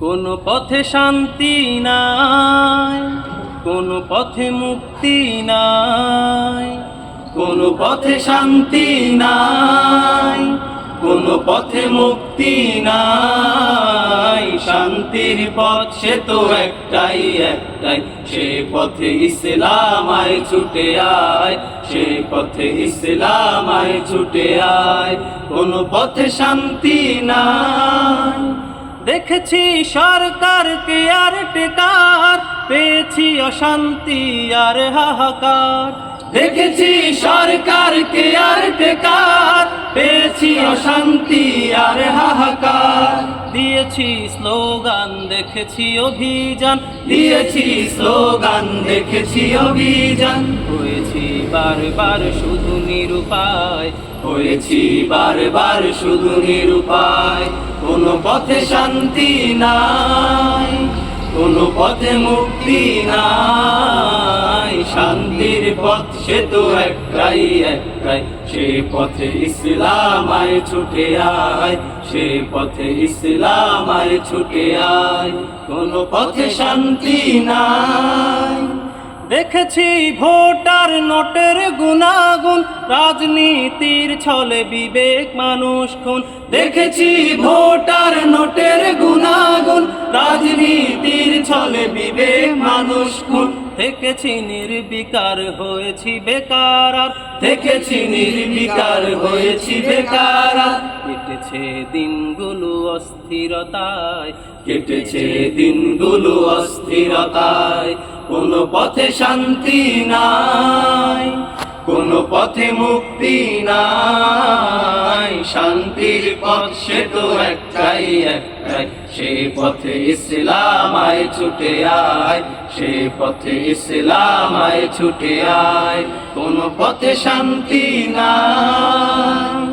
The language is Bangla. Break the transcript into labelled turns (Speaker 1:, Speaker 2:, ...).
Speaker 1: কোন পথে শান্তি নাই, কোন পথে মুক্তি নাই, কোন পথে শান্তি নাই, কোন পথে মুক্তি নাই। শান্তির পথ সে তো একটাই একটাই। সে পথে ইসলাম আয় ছুটে আয়, সে পথে ইসলাম আয় ছুটে আয়। কোন পথে শান্তি নাই। দেখেছি সরকারকে আর টেকার পেয়েছি অশান্তি আর হাহাকার। দেখেছি সরকারকে আর টেকার পেয়েছি অশান্তি দিয়েছি স্লোগান, দেখেছি অভিযান। দিয়েছি স্লোগান, দেখেছি অভিযান। হয়েছি বারবার শুধু নিরুপায়। হয়েছি বারবার শুধু নিরুপায়। কোন পথে শান্তি নাই, কোন পথে মুক্তি নাই। শান্তির পথ সে তো একটাই একটাই। সে পথে ইসলাম আয় ছুটে আয়, সে পথে ইসলাম আয় ছুটে আয়। কোন পথে শান্তি নাই। দেখেছি ভোটার নোটের গুণাগুণ, রাজনীতির ছলে বিবেক মানুষ খুন। দেখেছি ভোটার ছলে বিবেক মানুষ খুন। নির্বিকার হয়েছি বেকার আর। থেকেছি নির্বিকার হয়েছি বেকার কেটেছে দিনগুলো অস্থিরতায়। কেটেছে দিনগুলো অস্থিরতায়। কোনো পথে শান্তি নাই। কোন পথে মুক্তি নাই। শান্তির পথ সে তো একটাই একটাই। সে পথে ইসলাম আয় ছুটে আয়, সে পথে ইসলাম আয় ছুটে আয়। কোন পথে শান্তি নাই।